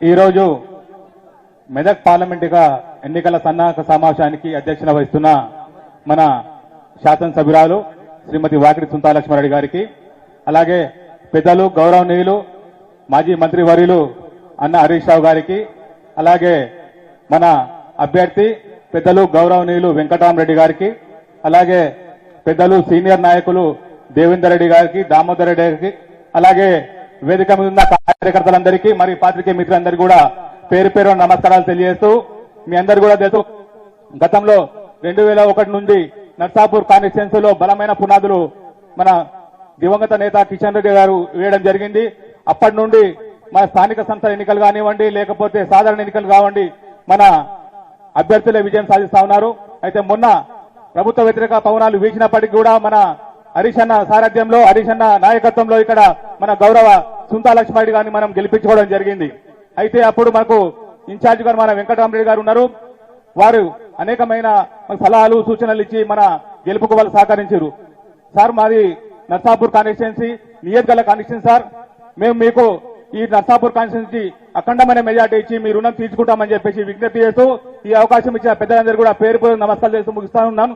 ఈరోజు మెదక్ పార్లమెంటుగా ఎన్నికల సన్నాహక సమావేశానికి అధ్యక్షత వహిస్తున్న మన శాసనసభ్యురాలు శ్రీమతి వాకిడి సుంతాలక్ష్మారెడ్డి గారికి అలాగే పెద్దలు గౌరవనీయులు మాజీ మంత్రి వర్యులు అన్న హరీష్ రావు గారికి అలాగే మన అభ్యర్థి పెద్దలు గౌరవనీయులు వెంకటరామరెడ్డి గారికి అలాగే పెద్దలు సీనియర్ నాయకులు దేవేందర్ రెడ్డి గారికి దామోదర్ రెడ్డి గారికి అలాగే వేదిక మీద ఉన్న కార్యకర్తలందరికీ మరి పాత్రికే మిత్రులందరికీ కూడా పేరు పేరు నమస్కారాలు తెలియజేస్తూ మీ అందరు కూడా తెలుసు గతంలో రెండు వేల ఒకటి నుండి నర్సాపూర్ కాన్స్టిట్యున్సీలో బలమైన పునాదులు మన దివంగత నేత కిషన్ రెడ్డి గారు వేయడం జరిగింది. అప్పటి నుండి మన స్థానిక సంస్థల ఎన్నికలు కానివ్వండి లేకపోతే సాధారణ ఎన్నికలు కావండి మన అభ్యర్థులే విజయం సాధిస్తా ఉన్నారు. అయితే మొన్న ప్రభుత్వ వ్యతిరేక పవనాలు వీచినప్పటికీ కూడా మన హరీష్ అన్న సారథ్యంలో హరీష్ అన్న నాయకత్వంలో ఇక్కడ మన గౌరవ సుంతాలక్ష్మారెడ్డి గారిని మనం గెలిపించుకోవడం జరిగింది. అయితే అప్పుడు మనకు ఇన్ఛార్జ్ గారు మన వెంకటరామరెడ్డి గారు ఉన్నారు. వారు అనేకమైన సలహాలు సూచనలు ఇచ్చి మన గెలుపుకు వాళ్ళు సహకరించారు. సార్ మాది నర్సాపూర్ కాన్స్టిట్యున్సీ నియత్గల కాన్స్టిట్యున్సీ సార్. మేము మీకు ఈ నర్సాపూర్ కాన్స్టిట్యున్సీ అఖండమైన మెజార్టీ ఇచ్చి మీ రుణం తీర్చుకుంటామని చెప్పేసి విజ్ఞప్తి చేస్తూ ఈ అవకాశం ఇచ్చిన పెద్దలందరూ కూడా పేరు పేరు నమస్కారం చేస్తూ ముగిస్తా ఉన్నాను